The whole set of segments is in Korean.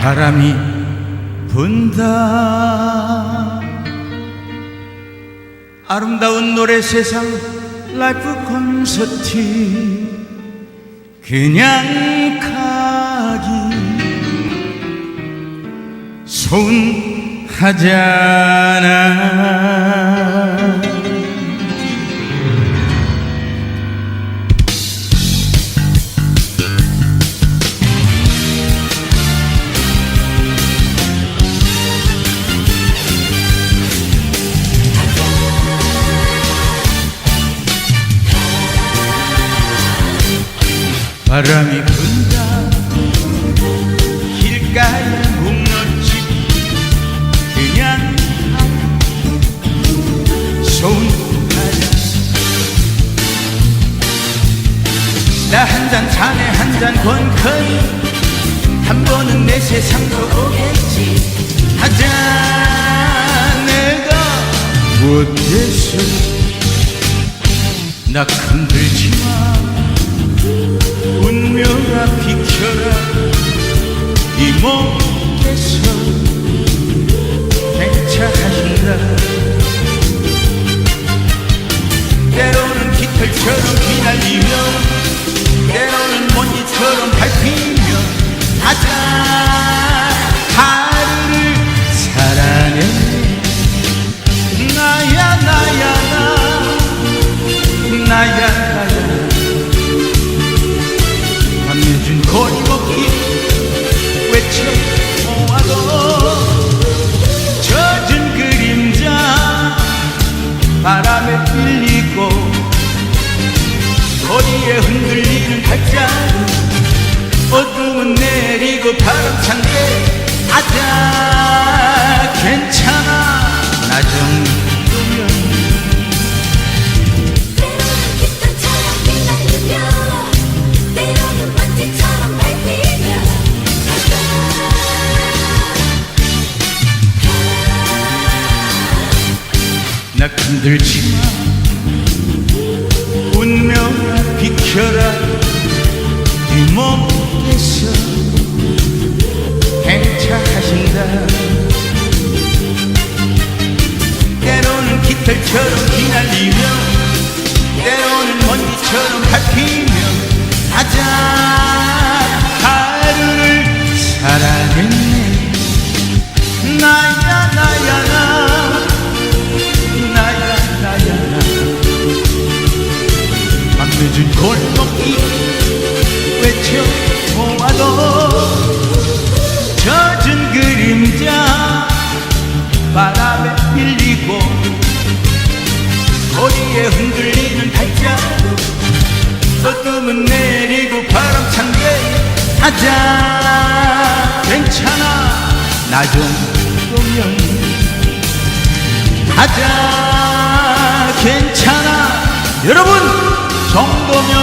바람이 분다. 아름다운 노래 세상 라이프 콘서트. 그냥 가기. 서운하잖아 바람이 분다. 길가에 묵었지. 그냥 서운하자 나한잔 자네 한잔 건커니 한 번은 내 세상도 오겠지. 하자 내가 못해서 나 흔들지마 바람에 밀리고 거리에 흔들리는 발자국 어둠은 내리고 바람 찬게. 아자 괜찮아. 나정 나 흔들지 마. 운명아 비켜라. 이 몸에서 행차하신다. 때로는 깃털처럼 휘날리며 때로는 먼지처럼 밟히며 하자 늦은 골목길 외쳐 모아도 젖은 그림자 바람에 밀리고 거리에 흔들리는 발자국 어둠은 내리고 바람 찬게 하자. 괜찮아. 나 정도면 하자. 괜찮아. 여러분 정도면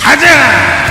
하자